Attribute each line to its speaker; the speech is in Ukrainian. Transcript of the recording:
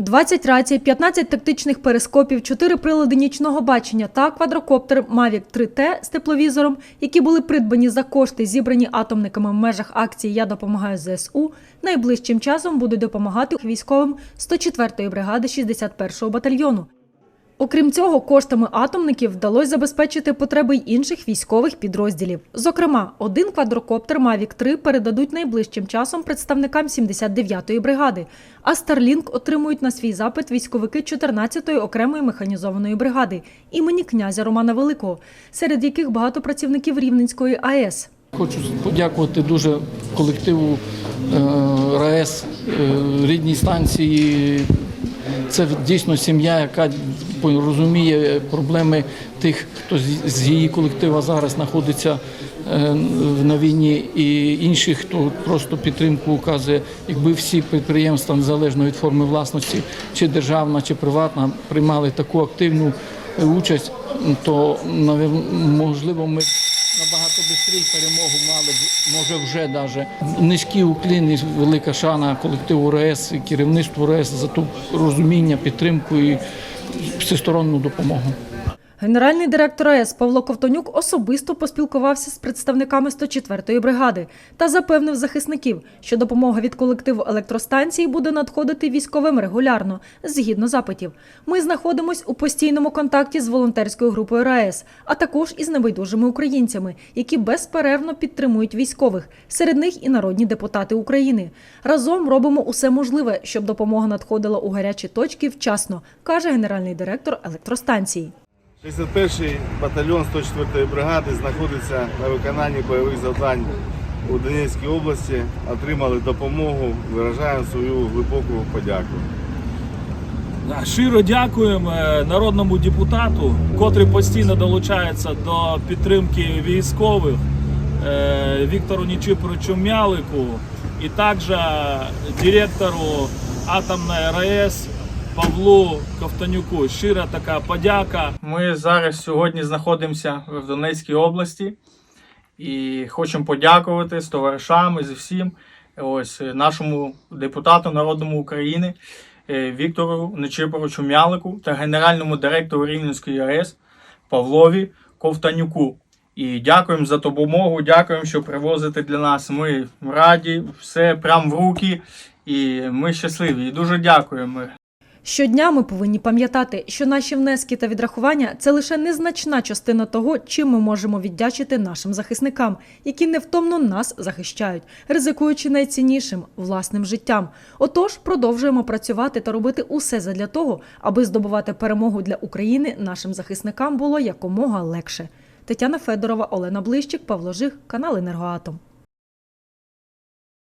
Speaker 1: 20 рацій, 15 тактичних перископів, 4 прилади нічного бачення та квадрокоптер Mavic 3T з тепловізором, які були придбані за кошти, зібрані атомниками в межах акції Я допомагаю ЗСУ, найближчим часом будуть допомагати військовим 104-ї бригади 61-го батальйону. Окрім цього, коштами атомників вдалося забезпечити потреби й інших військових підрозділів. Зокрема, один квадрокоптер Mavic 3 передадуть найближчим часом представникам 79-ї бригади, а Starlink отримують на свій запит військовики 14-ї окремої механізованої бригади імені князя Романа Великого, серед яких багато працівників Рівненської АЕС.
Speaker 2: Хочу подякувати дуже колективу е, РаЕС, е, рідній станції. Це дійсно сім'я, яка розуміє проблеми тих, хто з- її колектива зараз знаходиться е, на війні, і інших, хто просто підтримку указує. Якби всі підприємства, незалежно від форми власності, чи державна, чи приватна, приймали таку активну е, участь, то можливо ми набагато швидше перемогу мали б, може вже даже. Низький уклін і велика шана колективу РАЕС і керівництву РАЕС за ту розуміння, підтримку і всесторонню допомогу.
Speaker 1: Генеральний директор АЕС Павло Ковтонюк особисто поспілкувався з представниками 104-ї бригади та запевнив захисників, що допомога від колективу електростанції буде надходити військовим регулярно, згідно запитів. Ми знаходимось у постійному контакті з волонтерською групою РаЕС, а також із небайдужими українцями, які безперервно підтримують військових. Серед них і народні депутати України. Разом робимо усе можливе, щоб допомога надходила у гарячі точки вчасно, каже генеральний директор електростанції.
Speaker 3: 61-й батальйон 104-ї бригади знаходиться на виконанні бойових завдань у Донецькій області. Отримали допомогу. Виражаємо свою глибоку подяку.
Speaker 4: Щиро дякуємо е, народному депутату, котрий постійно долучається до підтримки військових е, Віктору Нічипоричу Мялику і також директору атомної РАЕС Павлу Ковтонюку. Щира така подяка.
Speaker 5: Ми зараз сьогодні знаходимося в Донецькій області і хочемо подякувати з товаришами, з всім ось нашому депутату народному України е, Віктору Нечипоровичу Мялику та генеральному директору Рівненської АЕС Павлові Ковтанюку. І дякуємо за допомогу, дякуємо, що привозите для нас. Ми раді, все прям в руки, і ми щасливі. І дуже дякуємо.
Speaker 1: Щодня ми повинні пам'ятати, що наші внески та відрахування це лише незначна частина того, чим ми можемо віддячити нашим захисникам, які невтомно нас захищають, ризикуючи найціннішим власним життям. Отож, продовжуємо працювати та робити усе задля того, аби здобувати перемогу для України нашим захисникам було якомога легше. Тетяна Федорова, Олена Блищик, Павло Жих, канал Енергоатом.